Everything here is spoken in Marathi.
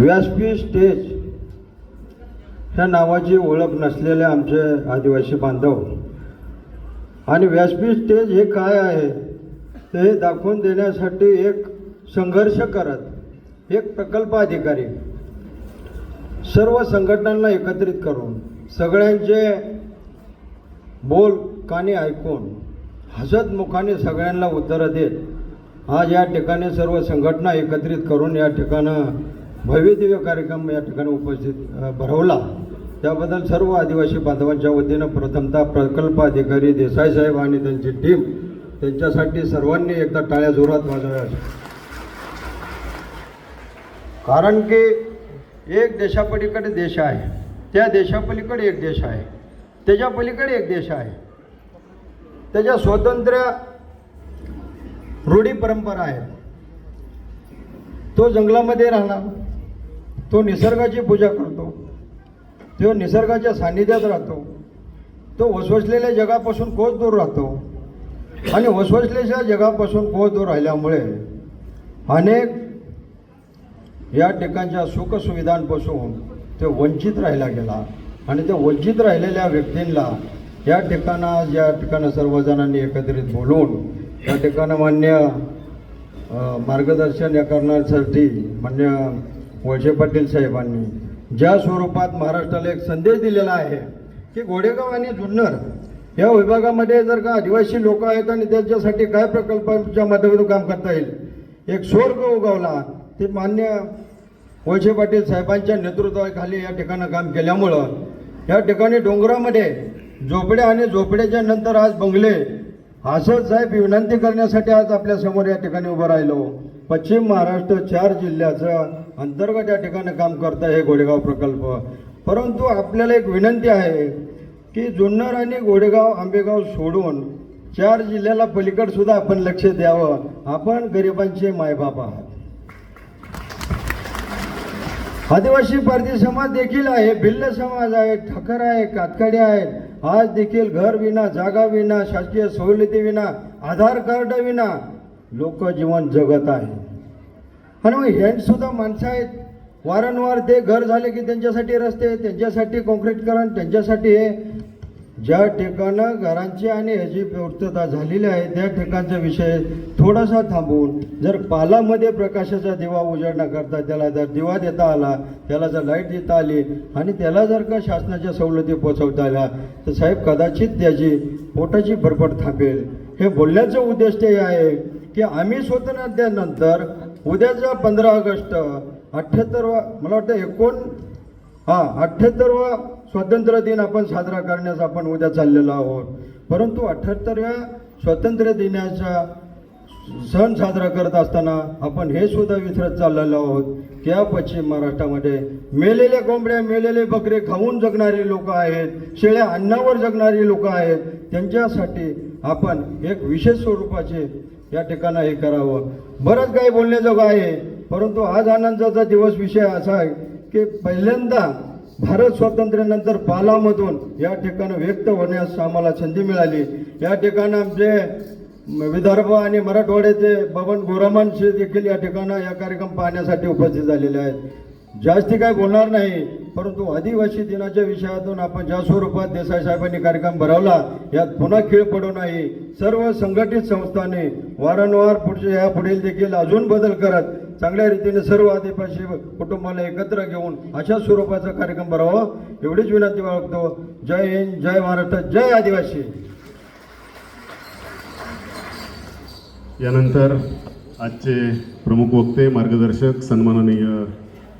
व्यासपीठ स्टेज ह्या नावाची ओळख नसलेले आमचे आदिवासी बांधव. आणि व्यासपीठ स्टेज हे काय आहे? ते दाखवून देण्यासाठी एक संघर्ष करत एक प्रकल्प अधिकारी सर्व संघटनांना एकत्रित करून सगळ्यांचे बोल कानी ऐकून हसत मुखाने सगळ्यांना उत्तरं देत आज या ठिकाणी सर्व संघटना एकत्रित करून या ठिकाणं भव्यदिव्य कार्यक्रम या ठिकाणी उपस्थित भरवला. त्याबद्दल सर्व आदिवासी बांधवांच्या वतीनं प्रथमतः प्रकल्प अधिकारी देसाई साहेब आणि त्यांची टीम त्यांच्यासाठी सर्वांनी एकदा टाळ्या जोरात वाजव्या कारण की एक देशापलीकडे देश आहे त्या देशापलीकडे एक देश आहे त्याच्या पलीकडे एक देश आहे. त्याच्या स्वातंत्र्य रूढी परंपरा आहे. तो जंगलामध्ये राहणार. तो निसर्गाची पूजा करतो. तो निसर्गाच्या सान्निध्यात राहतो. तो वसवसलेल्या जगापासून कोच दूर राहतो. आणि वसवसलेल्या जगापासून कोच दूर राहिल्यामुळे अनेक या ठिकाणच्या सुखसुविधांपासून ते वंचित राहिला गेला. आणि त्या वंचित राहिलेल्या व्यक्तींना या ठिकाणा या ठिकाणं सर्वजणांनी एकत्रित बोलून या ठिकाणं मान्य मार्गदर्शन या करण्यासाठी मान्य वळसे पाटील साहेबांनी. ज्या स्वरूपात महाराष्ट्राला एक संदेश दिलेला आहे की घोडेगाव आणि जुन्नर या विभागामध्ये जर का आदिवासी लोक आहेत आणि त्यांच्यासाठी काय प्रकल्पाच्या माध्यमातून काम करता येईल? एक स्वर्ग उगवला? ते मान्य वळसे पाटील साहेबांच्या नेतृत्वाखाली या ठिकाणं काम केल्यामुळं या ठिकाणी डोंगरामध्ये झोपड्या आणि झोपड्याच्या नंतर आज बंगले. असं साहेब विनंती करण्यासाठी आज आपल्यासमोर या ठिकाणी उभं राहिलो. पश्चिम महाराष्ट्र चार जिल्ह्याचं अंतर्गत या ठिकाणी काम करतं हे घोडेगाव प्रकल्प. परंतु आपल्याला एक विनंती आहे की जुन्नर आणि घोडेगाव आंबेगाव सोडून चार जिल्ह्याला पलीकडसुद्धा आपण लक्ष द्यावं. आपण गरिबांचे मायबाप आहात. आदिवासी पारधी समाज देखील आहे भिल्ल समाज आहे ठाकर आहे कातकडे आहेत आज देखील घर विना जागा विना शासकीय सवलती विना आधार कार्ड विना लोक जीवन जगत आहे. आणि मग हेसुद्धा माणसं आहेत. वारंवार ते घर झाले की त्यांच्यासाठी रस्ते त्यांच्यासाठी कॉन्क्रीटकरण त्यांच्यासाठी हे ज्या ठिकाणं घरांची आणि ह्याची पूर्तता झालेली आहे त्या ठिकाणचा विषय थोडासा थांबवून जर पालामध्ये प्रकाशाचा दिवा उजळण्याकरता त्याला जर दिवा देता आला त्याला जर लाइट देता आली आणि त्याला जर का शासनाच्या सवलती पोचवता आल्या तर साहेब कदाचित त्याची पोटाची भरपट थांबेल हे बोलण्याचं उद्देश ते आहे. की आम्ही स्वातंत्र्यानंतर उद्याचा पंधरा ऑगस्ट अठ्ठ्याहत्तरवा मला वाटतं एकोण हां अठ्ठ्याहत्तरवा स्वातंत्र्य दिन आपण साजरा करण्यास आपण उद्या चाललेलो आहोत. परंतु अठ्ठ्याहत्तरव्या स्वातंत्र्य दिनाचा सण साजरा करत असताना आपण हे सुद्धा विसरत चाललेलो आहोत. की या पश्चिम महाराष्ट्रामध्ये मेलेल्या कोंबड्या मेलेले बकरे खाऊन जगणारी लोक आहेत शेळ्या अन्नावर जगणारी लोक आहेत. त्यांच्यासाठी आपण एक विशेष स्वरूपाचे या ठिकाणं हे करावं. बरंच काही बोलण्याजोगं आहे परंतु आज आनंदाचा दिवस विषय असा आहे की पहिल्यांदा भारत स्वातंत्र्यानंतर पालामधून या ठिकाणं व्यक्त होण्यास आम्हाला संधी मिळाली. या ठिकाणं आमचे विदर्भ आणि मराठवाड्याचे बबन गोरामांशी देखील या ठिकाणं या कार्यक्रम पाहण्यासाठी उपस्थित झालेले आहेत. जास्ती काय बोलणार नाही परंतु आदिवासी दिनाच्या विषयातून आपण ज्या स्वरूपात देसाई साहेबांनी कार्यक्रम भरवला यात पुन्हा खेळ पडू नाही. सर्व संघटित संस्थांनी वारंवार पुढचे या पुढील देखील अजून बदल करत चांगल्या रीतीने सर्व आदिवासी कुटुंबाला एकत्र घेऊन अशा स्वरूपाचा कार्यक्रम भरावा. एवढीच विनंती बाळगतो. जय हिंद जय महाराष्ट्र जय आदिवासी. यानंतर आजचे प्रमुख वक्ते मार्गदर्शक सन्माननीय